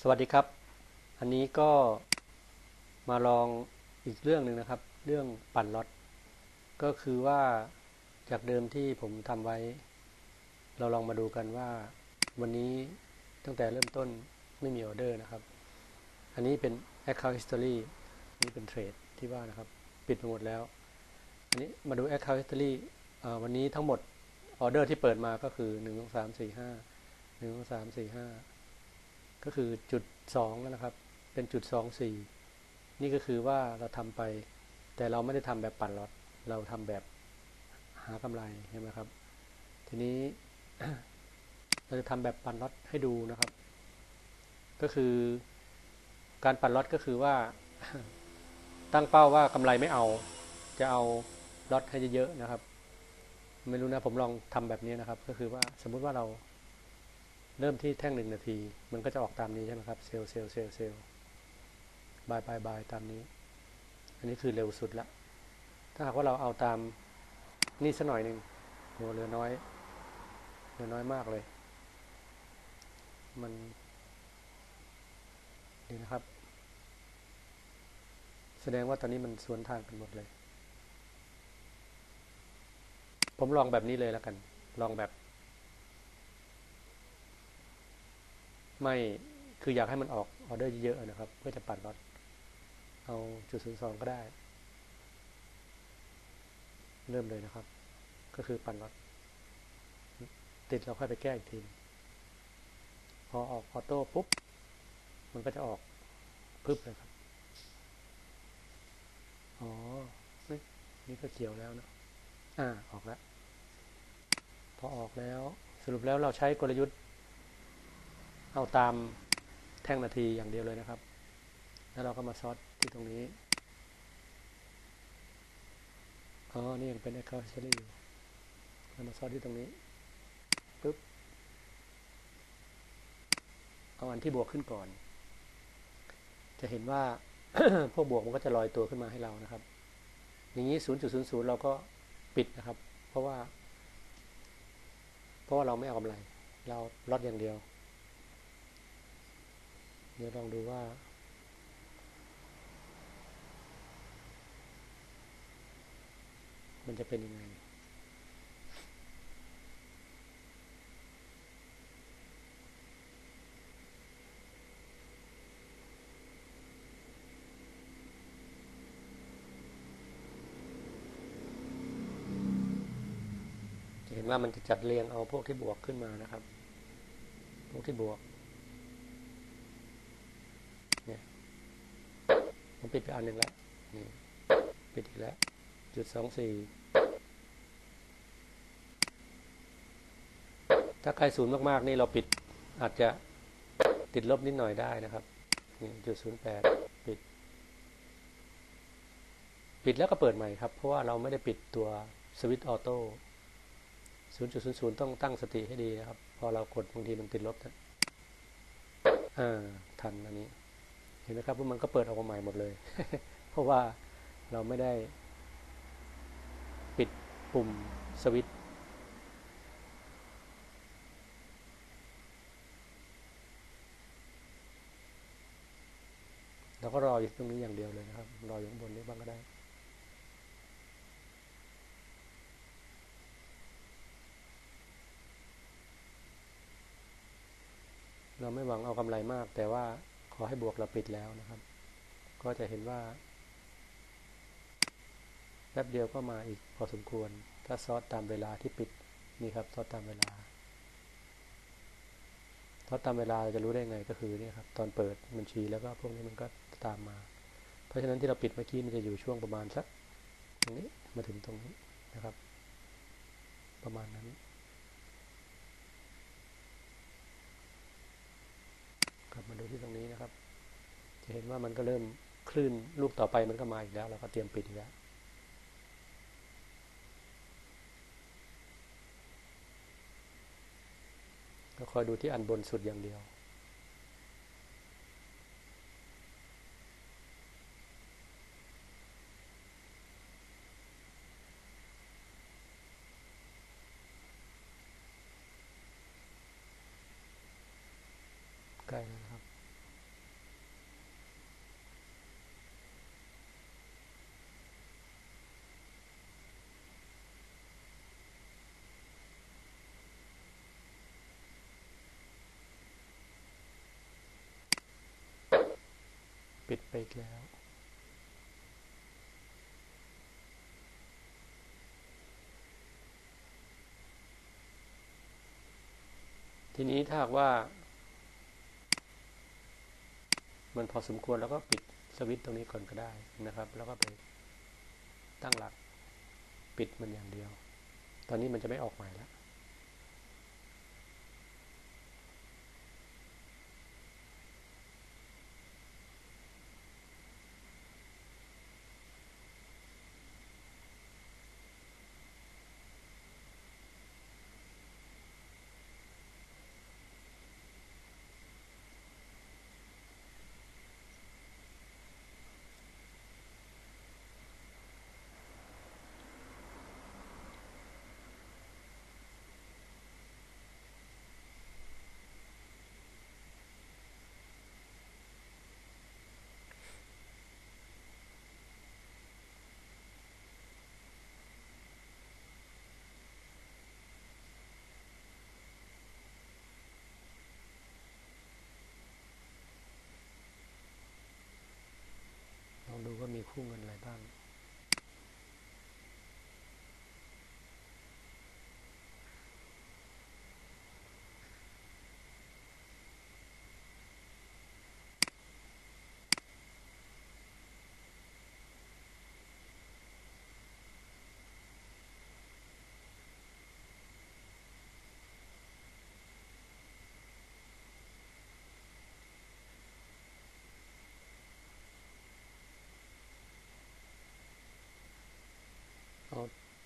สวัสดีครับ อันนี้ก็มาลองอีกเรื่องหนึ่งนะครับ เรื่องปั่นล็อตก็คือว่าจากเดิมที่ผมทำไว้ เราลองมาดูกันว่า วันนี้ตั้งแต่เริ่มต้นไม่มีออเดอร์นะครับ อันนี้เป็น Account History นี่เป็นเทรดที่ว่านะครับ ปิดไปหมดแล้ว อันนี้มาดู Account History อ่วันนี้ทั้งหมดออเดอร์ที่เปิดมาก็คือ 1 2 3 4 5 1 2 3 4 5 ก็คือจุด2แล้วนะครับ เป็นจุด2 4นี่ก็คือว่าเราทำไป แต่เราไม่ได้ทำแบบปั่นล็อตเราทำแบบหากำไรใช่ไหมครับ ทีนี้เราจะทำแบบปั่นล็อตให้ดูนะครับ ก็คือการปั่นล็อตก็คือว่าตั้งเป้าว่ากำไรไม่เอา จะเอาล็อตให้เยอะๆนะครับ ไม่รู้นะผมลองทำแบบนี้นะครับ ก็คือว่าสมมุติว่าเรา เริ่มที่แท่งหนึ่งนาที มันก็จะออกตามนี้ใช่ไหมครับ เซลล์เซลล์เซลล์เซลล์บายบายบายตามนี้ อันนี้คือเร็วสุดละ ถ้าหากว่าเราเอาตามนี่สักหน่อยหนึ่งโหเหลือน้อยเหลือน้อยมากเลย มันนี่นะครับ แสดงว่าตอนนี้มันสวนทางกันหมดเลย ผมลองแบบนี้เลยแล้วกัน ลองแบบ ไม่คืออยากให้มันออกออเดอร์เยอะๆนะครับ เพื่อจะปัดล็อตเอาจุดศูนย์สองก็ได้ เริ่มเลยนะครับ ก็คือปั่นล็อตติดเราค่อยไปแก้อีกทีพอออกออโต้ปุ๊บ มันก็จะออกพึบเลยครับ อ๋อ นี่นี่ก็เขียวแล้วนะอ่า ออกแล้ว พอออกแล้ว สรุปแล้วเราใช้กลยุทธ์ เอาตามแท่งนาทีอย่างเดียวเลยนะครับ แล้วเราก็มาซอสที่ตรงนี้ อ๋อ นี่ยังเป็น Account History อยู่เรามาซอสที่ตรงนี้ปึ๊บ เอาอันที่บวกขึ้นก่อน จะเห็นว่าพวกบวกมันก็จะลอยตัวขึ้นมาให้เรานะครับ อย่างนี้ 0.00 เราก็ปิดนะครับ เพราะว่า เพราะว่าเราไม่เอากำไร เราลดอย่างเดียว เดี๋ยวลองดูว่า มันจะเป็นยังไงจะเห็นว่ามันจะจัดเรียงเอาพวกที่บวกขึ้นมานะครับ พวกที่บวก เนี่ย ผมปิดไปอันหนึ่งแล้วนี่ปิดอีกแล้ว จุดสองสี่ถ้าใครศูนย์มากๆ นี่เราปิดอาจจะติดลบนิดหน่อยได้นะครับนี่จุดศูนย์แปดปิด ปิดแล้วก็เปิดใหม่ครับ เพราะว่าเราไม่ได้ปิดตัวสวิตช์ออโต้0.00ต้องตั้งสติให้ดีนะครับ พอเรากดบางทีมันติดลบนะอ่าทันอันนี้ เห็นไหมครับว่ามันก็เปิดออกมาใหม่หมดเลย เพราะว่าเราไม่ได้ ปิดปุ่มสวิตช์เราก็รออยู่ตรงนี้อย่างเดียวเลยนะครับ รออยู่ข้างบนนี้บ้างก็ได้เราไม่หวังเอากำไรมาก แต่ว่า อให้บวกเราปิดแล้วนะครับ ก็จะเห็นว่าแป๊บเดียวก็มาอีกพอสมควร ถ้าซอสตามเวลาที่ปิดนี่ครับซอสตามเวลาซอสตามเวลาเราจะรู้ได้ไงก็คือนี่ครับตอนเปิดบัญชีแล้วก็พวกนี้มันก็ตามมา เพราะฉะนั้นที่เราปิดเมื่อกี้มันจะอยู่ช่วงประมาณสักตรงนี้มาถึงตรงนี้นะครับ ประมาณนั้นกลับมาดูที่ตรงนี้ จะเห็นว่ามันก็เริ่มคลื่นลูกต่อไปมันก็มาอีกแล้วเราก็เตรียมปิดอีกแล้วก็คอยดูที่อันบนสุดอย่างเดียว ใกล้แล้วนะครับ ปิดไปอีกแล้ว ทีนี้ถ้าว่า มันพอสมควรแล้วก็ปิดสวิตช์ตรงนี้ก่อนก็ได้นะครับ แล้วก็ไปตั้งหลัก ปิดมันอย่างเดียว ตอนนี้มันจะไม่ออกใหม่แล้ว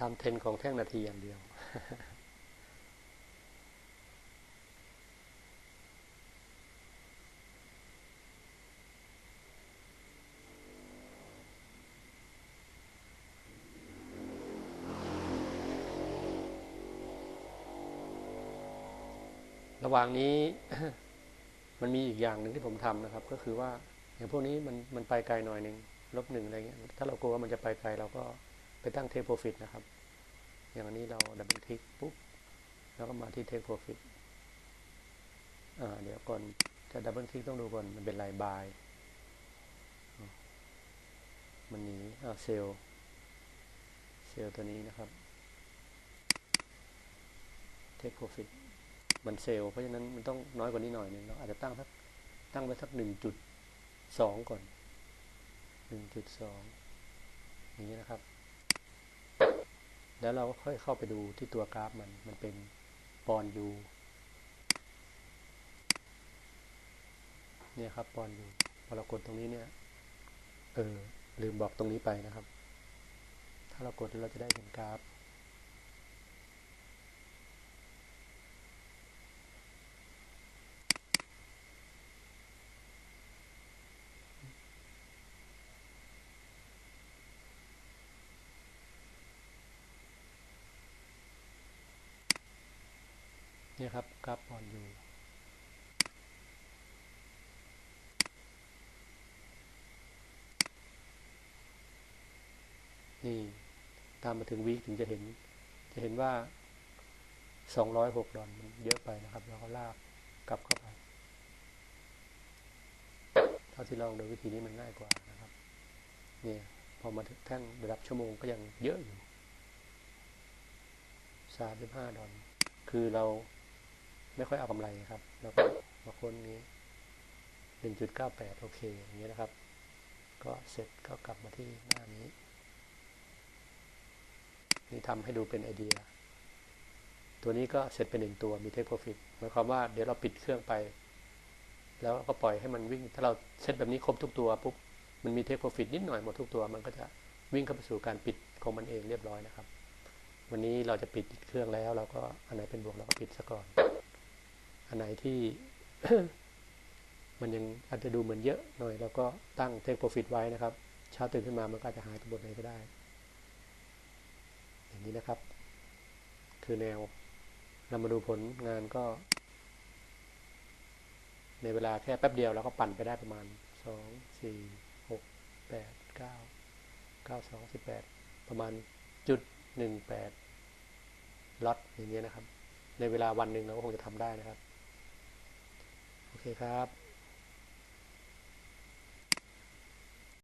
ทำเทนของแท่งนาทีอย่างเดียว ระหว่างนี้มันมีอีกอย่างหนึ่งที่ผมทำนะครับ ก็คือว่าอย่างพวกนี้มันมันไปไกลหน่อยหนึ่งลบหนึ่งอะไรเงี้ยถ้าเรากลัวว่ามันจะไปไกลเราก็ ไปตั้งเทคโปรฟิตนะครับ อย่างนี้เราดับเบิลคลิกปุ๊บ แล้วก็มาที่เทคโปรฟิตอ่าเดี๋ยวก่อนจะดับเบิลคลิกต้องดูก่อนมันเป็นลายบาย มันหนีอ่าเซลล์เซลล์ตัวนี้นะครับเทคโปรฟิตมันเซลล์เพราะฉะนั้นมันต้องน้อยกว่านี้หน่อยนึงเราอาจจะตั้งสักตั้งไว้สักหนึ่งจุดสองก่อนหนึ่งจุดสองอย่างนี้นะครับ แล้วเราก็ค่อยเข้าไปดูที่ตัวกราฟมัน มันเป็นปอนยูเนี่ยครับปอนยูพอเรากดตรงนี้เนี่ย เออ ลืมบอกตรงนี้ไปนะครับ ถ้าเรากดเราจะได้เห็นกราฟ นี่ครับกราฟปอนอยู่ นี่ตามมาถึงวีคถึงจะเห็น จะเห็นว่า 206 ดอลมันเยอะไปนะครับ แล้วก็ลากกลับเข้าไป เท่าที่ลองโดยวิธีนี้มันง่ายกว่านะครับ เนี่ยพอมาถึงแท่งระดับชั่วโมงก็ยังเยอะอยู่ 35 ดอลคือเรา ไม่ค่อยเอากำไรครับ แล้วก็มาค้นนี้1.98โอเค อย่างนี้ยนะครับ ก็เสร็จก็กลับมาที่หน้านี้ นี่ทำให้ดูเป็นไอเดีย ตัวนี้ก็เสร็จเป็นหนึ่งตัวมีเทคโปรฟิตหมายความว่าเดี๋ยวเราปิดเครื่องไป แล้วก็ปล่อยให้มันวิ่ง ถ้าเราเซตแบบนี้ครบทุกตัวปุ๊บมันมีเทคโปรฟิตนิดหน่อยหมดทุกตัว มันก็จะวิ่งเข้าไปสู่การปิดของมันเองเรียบร้อยนะครับ วันนี้เราจะปิดเครื่องแล้วเราก็อันไหนเป็นบวกเราก็ปิดซะก่อน อันไหนที่มันยังอาจจะดูเหมือนเยอะหน่อยเราก็ตั้งเทคโปรฟิตไว้นะครับเช้าตื่นขึ้นมามันก็อาจจะหายไปหมดเลยก็ได้ อย่างนี้นะครับ คือแนวเรามาดูผลงานก็ ในเวลาแค่แป๊บเดียวเราก็ปั่นไปได้ประมาณสองสี่หกแปดเก้าเก้าสองสิบแปดประมาณจุดหนึ่งแปดล็อตอย่างเงี้ยนะครับ ในเวลาวันหนึ่งเราก็คงจะทำได้นะครับ โอเคครับ